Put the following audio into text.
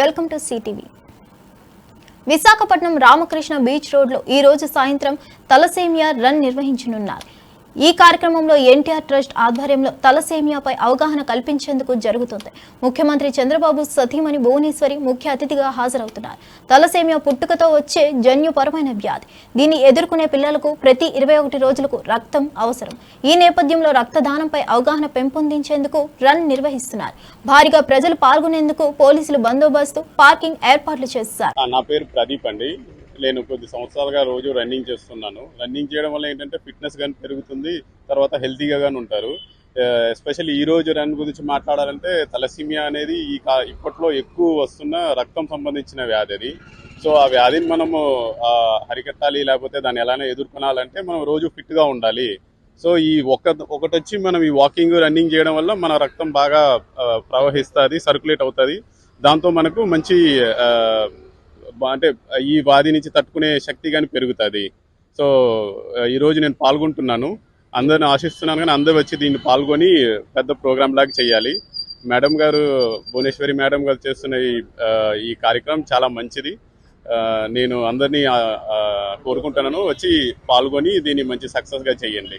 Welcome to city TV. Visakhapatnam Ramakrishna beach రోడ్లో ఈ రోజు సాయంత్రం తలసేమియా రన్ నిర్వహించనున్నారు. ఈ కార్యక్రమంలో ఎన్టీఆర్ ట్రస్ట్ ఆధ్వర్యంలో తలసేమియాపై అవగాహన కల్పించేందుకు జరుగుతుంది. ముఖ్యమంత్రి చంద్రబాబు సతీమణి భువనేశ్వరి ముఖ్య అతిథిగా హాజరవుతున్నారు. తలసేమియా పుట్టుకతో వచ్చే జన్యుపరమైన వ్యాధి. దీన్ని ఎదుర్కొనే పిల్లలకు ప్రతి ఇరవై ఒకటి రోజులకు రక్తం అవసరం. ఈ నేపథ్యంలో రక్తదానంపై అవగాహన పెంపొందించేందుకు రన్ నిర్వహిస్తున్నారు. భారీగా ప్రజలు పాల్గొనేందుకు పోలీసులు బందోబస్తు పార్కింగ్ ఏర్పాట్లు చేశారు. నా పేరు ప్రదీప్ అండి. నేను కొద్ది సంవత్సరాలుగా రోజు రన్నింగ్ చేస్తున్నాను. రన్నింగ్ చేయడం వల్ల ఏంటంటే ఫిట్నెస్ కానీ పెరుగుతుంది తర్వాత హెల్తీగా కానీ ఉంటారు. ఎస్పెషల్లీ ఈ రోజు రన్ గురించి మాట్లాడాలంటే తలసీమియా అనేది ఈ కా ఇప్పట్లో ఎక్కువ వస్తున్న రక్తం సంబంధించిన వ్యాధి అది. సో ఆ వ్యాధిని మనము అరికట్టాలి లేకపోతే దాన్ని ఎలానే ఎదుర్కొనాలంటే మనం రోజు ఫిట్గా ఉండాలి. సో ఈ ఒక ఒకటి వచ్చి మనం ఈ వాకింగ్ రన్నింగ్ చేయడం వల్ల మన రక్తం బాగా ప్రవహిస్తుంది సర్క్యులేట్ అవుతుంది. దాంతో మనకు మంచి అంటే ఈ వ్యాధి నుంచి తట్టుకునే శక్తి కానీ పెరుగుతుంది. సో ఈరోజు నేను పాల్గొంటున్నాను. అందరిని ఆశిస్తున్నాను కానీ అందరూ వచ్చి దీన్ని పాల్గొని పెద్ద ప్రోగ్రామ్ లాగా చేయాలి. మేడం గారు భువనేశ్వరి మేడం గారు చేస్తున్న ఈ ఈ కార్యక్రమం చాలా మంచిది. నేను అందరినీ కోరుకుంటున్నాను. వచ్చి పాల్గొని దీన్ని మంచి సక్సెస్గా చేయండి.